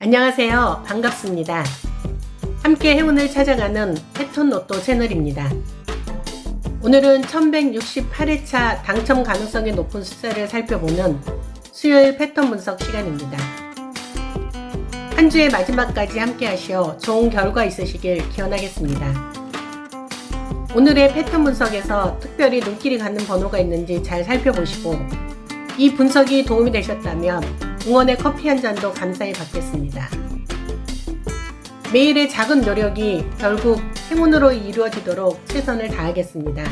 안녕하세요. 반갑습니다. 함께 행운을 찾아가는 패턴 로또 채널입니다. 오늘은 1168회차 당첨 가능성이 높은 숫자를 살펴보는 수요일 패턴 분석 시간입니다. 한 주의 마지막까지 함께 하시어 좋은 결과 있으시길 기원하겠습니다. 오늘의 패턴 분석에서 특별히 눈길이 가는 번호가 있는지 잘 살펴보시고 이 분석이 도움이 되셨다면 응원의 커피 한 잔도 감사히 받겠습니다. 매일의 작은 노력이 결국 행운으로 이루어지도록 최선을 다하겠습니다.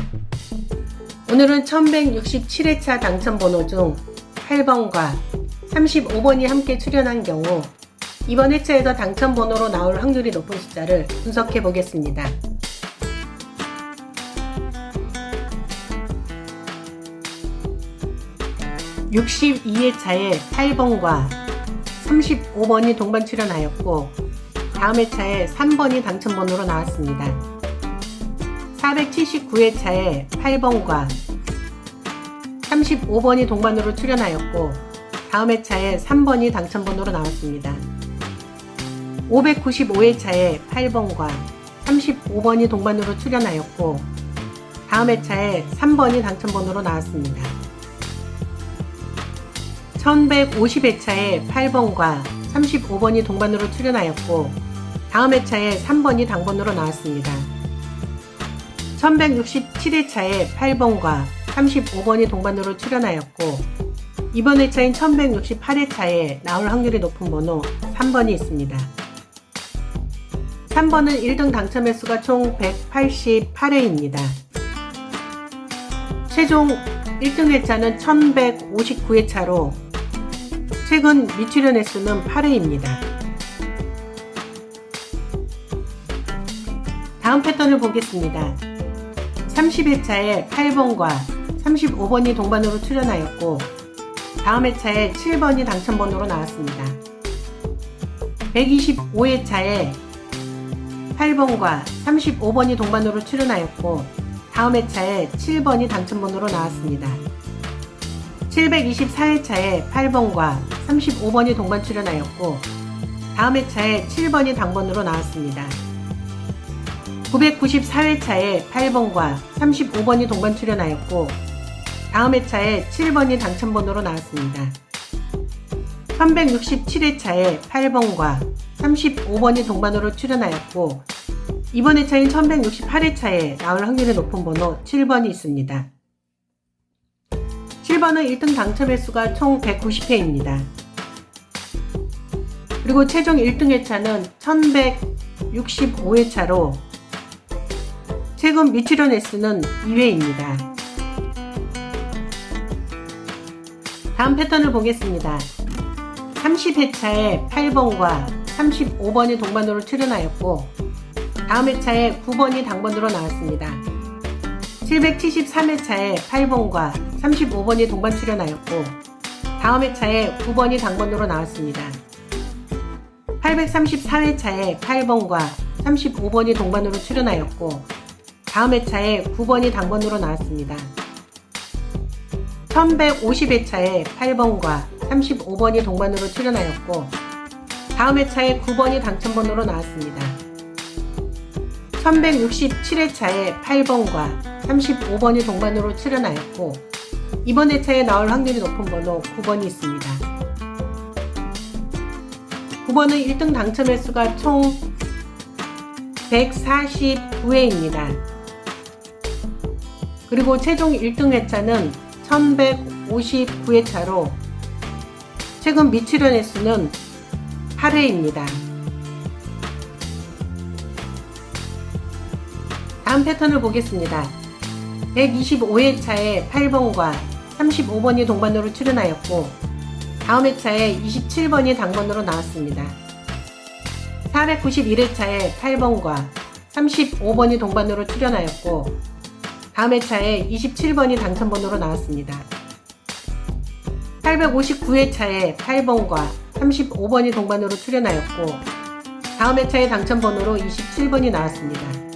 오늘은 1167회차 당첨 번호 중 8번과 35번이 함께 출연한 경우 이번 회차에서 당첨 번호로 나올 확률이 높은 숫자를 분석해 보겠습니다. (62회차에) (8번과) (35번이) 동반 출연하였고 다음 회차에 3번이 당첨번호로 나왔습니다. 479회차에 8번과 35번이 동반으로 출연하였고 다음 회차에 3번이 당첨번호로 나왔습니다. 595회차에 8번과 35번이 동반으로 출연하였고 다음 회차에 3번이 당첨번호로 나왔습니다. 1150회차에 8번과 35번이 동반으로 출연하였고 다음 회차에 3번이 당번으로 나왔습니다. 1167회차에 8번과 35번이 동반으로 출연하였고 이번 회차인 1168회차에 나올 확률이 높은 번호 3번이 있습니다. 3번은 1등 당첨 횟수가 총 188회입니다. 최종 1등 회차는 1159회차로 최근 미출연 횟수는 8회입니다. 다음 패턴을 보겠습니다. 30회차에 8번과 35번이 동반으로 출연하였고 다음 회차에 7번이 당첨번호로 나왔습니다. 125회차에 8번과 35번이 동반으로 출연하였고 다음 회차에 7번이 당첨번호로 나왔습니다. 724회차에 8번과 35번이 동반 출연하였고 다음 회차에 7번이 당번으로 나왔습니다. 994회차에 8번과 35번이 동반 출연하였고 다음 회차에 7번이 당첨번호로 나왔습니다. 1167회차에 8번과 35번이 동반으로 출연하였고 이번 회차인 1168회차에 나올 확률이 높은 번호 7번이 있습니다. 7번은 1등 당첨 횟수가 총 190회입니다. 그리고 최종 1등 회차는 1165회차로 최근 미출연 횟수는 2회입니다. 다음 패턴을 보겠습니다. 30회차에 8번과 35번이 동반으로 출연하였고 다음 회차에 9번이 당번으로 나왔습니다. 773회차에 8번과 35번이 동반 출연하였고 다음 회차에 9번이 당번으로 나왔습니다. 834회차에 8번과 35번이 동반으로 출연하였고 다음 회차에 9번이 당번으로 나왔습니다. 1150회차에 8번과 35번이 동반으로 출연하였고 다음 회차에 9번이 당첨번호로 나왔습니다. 1167회차에 8번과 35번이 동반으로 출연하였고 이번 회차에 나올 확률이 높은 번호 9번이 있습니다. 9번은 1등 당첨 횟수가 총 149회입니다. 그리고 최종 1등 회차는 1159회차로 최근 미출연 횟수는 8회입니다. 다음 패턴을 보겠습니다. 125회차에 8번과 35번이 동반으로 출연하였고 다음 회차에 27번이 당번으로 나왔습니다. 491회차에 8번과 35번이 동반으로 출연하였고 다음 회차에 27번이 당첨번호로 나왔습니다. 859회차에 8번과 35번이 동반으로 출연하였고 다음 회차의 당첨번호로 27번이 나왔습니다.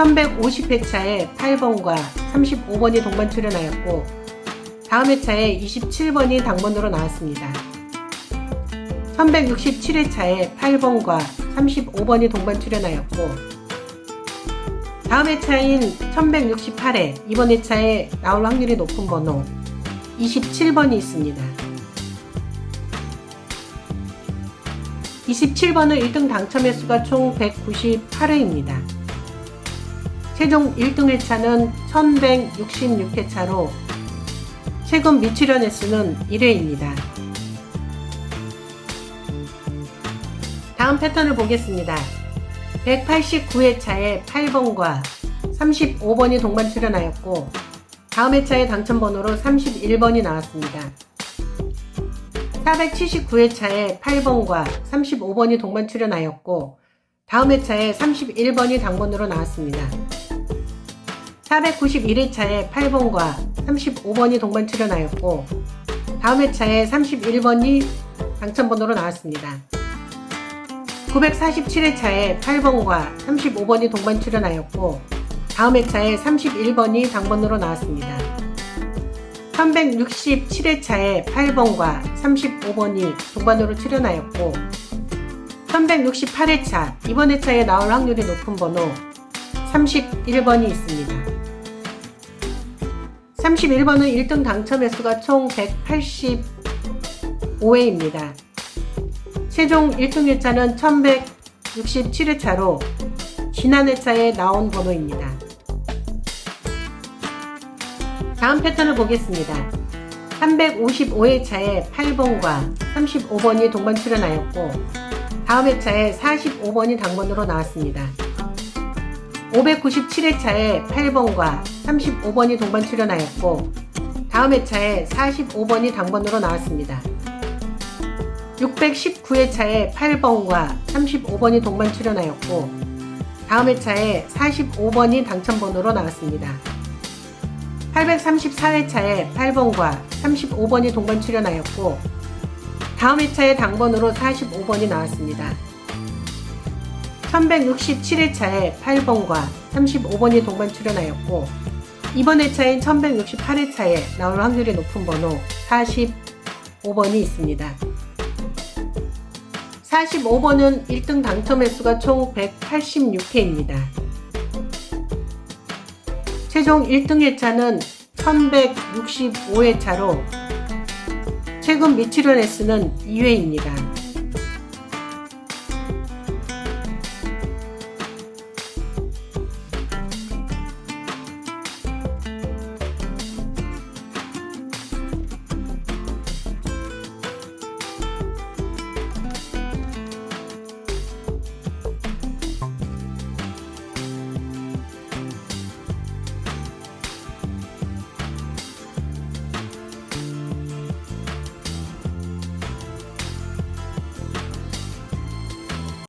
1150회차에 8번과 35번이 동반 출연하였고 다음 회차에 27번이 당번으로 나왔습니다. 1167회차에 8번과 35번이 동반 출연하였고 다음 회차인 1168회 이번 회차에 나올 확률이 높은 번호 27번이 있습니다. 27번은 1등 당첨 횟수가 총 198회입니다. 최종 1등 회차는 1166회차로 최근 미출연 횟수는 1회입니다. 다음 패턴을 보겠습니다. 189회차에 8번과 35번이 동반 출연하였고 다음 회차의 당첨 번호로 31번이 나왔습니다. 479회차에 8번과 35번이 동반 출연하였고 다음 회차에 31번이 당번으로 나왔습니다. 491회차에 8번과 35번이 동반 출연하였고 다음 회차에 31번이 당첨번호로 나왔습니다. 947회차에 8번과 35번이 동반 출연하였고 다음 회차에 31번이 당번으로 나왔습니다. 1167회차에 8번과 35번이 동반으로 출연하였고 1168회차 이번 회차에 나올 확률이 높은 번호 31번이 있습니다. 31번은 1등 당첨 횟수가 총 185회입니다. 최종 1등 회차는 1167회차로 지난 회차에 나온 번호입니다. 다음 패턴을 보겠습니다. 355회차에 8번과 35번이 동반 출연하였고 다음 회차에 45번이 당번으로 나왔습니다. 597회차에 8번과 35번이 동반 출연하였고 다음 회차에 45번이 당번으로 나왔습니다. 619회차에 8번과 35번이 동반 출연하였고 다음 회차에 45번이 당첨번호로 나왔습니다. 834회차에 8번과 35번이 동반 출연하였고 다음 회차에 당번으로 45번이 나왔습니다. 1167회차에 8번과 35번이 동반 출연하였고 이번 회차인 1168회차에 나올 확률이 높은 번호 45번이 있습니다. 45번은 1등 당첨 횟수가 총 186회입니다. 최종 1등 회차는 1165회차로 최근 미출연 횟수는 2회입니다.